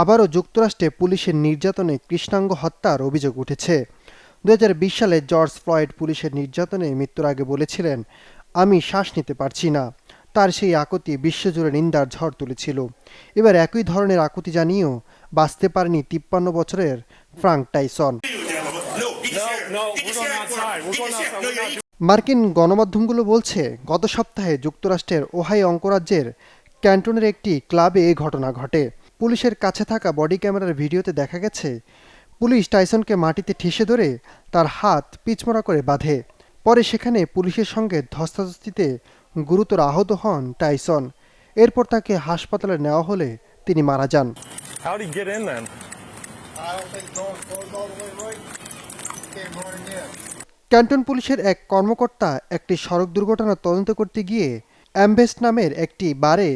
আবারও যুক্তরাষ্ট্রে পুলিশের নির্যাতনে কৃষ্ণাঙ্গ হত্যার অভিযোগ উঠেছে। দুহাজার বিশ সালে জর্জ ফ্লয়েড পুলিশের নির্যাতনে মৃত্যুর আগে বলেছিলেন, আমি শ্বাস নিতে পারছি না। তার সেই আকুতি বিশ্বজুড়ে নিন্দার ঝড় তুলেছিল। এবার একই ধরনের আকুতি জানিয়েও বাঁচতে পারেনি তিপ্পান্ন বছরের ফ্রাঙ্ক টাইসন। মার্কিন গণমাধ্যমগুলো বলছে, গত সপ্তাহে যুক্তরাষ্ট্রের ওহাই অঙ্গরাজ্যের ক্যান্টনের একটি ক্লাবে এই ঘটনা ঘটে। পুলিশের কাছে থাকা বডি ক্যামেরার ভিডিওতে দেখা গেছে পুলিশ টাইসনকে মাটিতে ঠেসে ধরে তার হাত পিচমোড়া করে বাঁধে। পরে সেখানে পুলিশের সঙ্গে ধস্তাধস্তিতে গুরুতর আহত হন টাইসন। এরপর তাকে হাসপাতালে নেওয়া হলে তিনি মারা যান. ক্যান্টন পুলিশের এক কর্মকর্তা একটি সড়ক দুর্ঘটনা তদন্ত করতে গিয়ে অ্যাম্বেস্ট নামের একটি বারে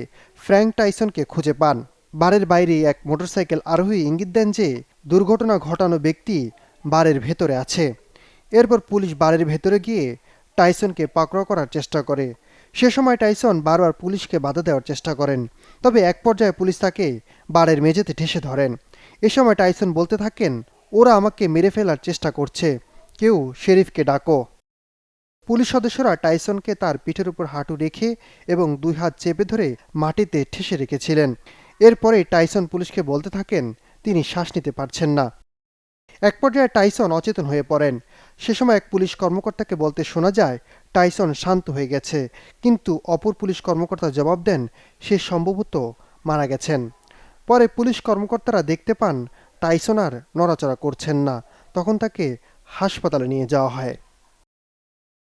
ফ্র্যাঙ্ক টাইসনকে খুঁজে পান। বারের বাইরে এক মোটরসাইকেল আরোহী ইঙ্গিত দেন যে, দুর্ঘটনা ঘটানো ব্যক্তি বারের ভেতরে আছে। এরপর পুলিশ বারের ভেতরে গিয়ে টাইসনকে পাকড়াও করার চেষ্টা করে। সে সময় টাইসন বারবার পুলিশকে বাধা দেওয়ার চেষ্টা করেন। তবে এক পর্যায়ে পুলিশ তাকে বারের মেঝেতে ঠেসে ধরেন। এ সময় টাইসন বলতে থাকেন, ওরা আমাকে মেরে ফেলার চেষ্টা করছে। কেউ শেরিফকে ডাকো। পুলিশ সদস্যরা টাইসনকে তার পিঠের উপর হাঁটু রেখে এবং দুই হাত চেপে ধরে মাটিতে ঠেসে রেখেছিলেন। এরপরে টাইসন পুলিশকে বলতে থাকেন, তিনি শ্বাস নিতে পারছেন না। এক পর্যায়ে টাইসন অচেতন হয়ে পড়েন। সে সময় এক পুলিশ কর্মকর্তাকে বলতে শোনা যায়, টাইসন শান্ত হয়ে গেছে, কিন্তু অপর পুলিশ কর্মকর্তা জবাব দেন, সে সম্ভবত মারা গেছেন। পরে পুলিশ কর্মকর্তারা দেখতে পান, টাইসন আর নড়াচড়া করছেন না। তখন তাকে হাসপাতালে নিয়ে যাওয়া হয়।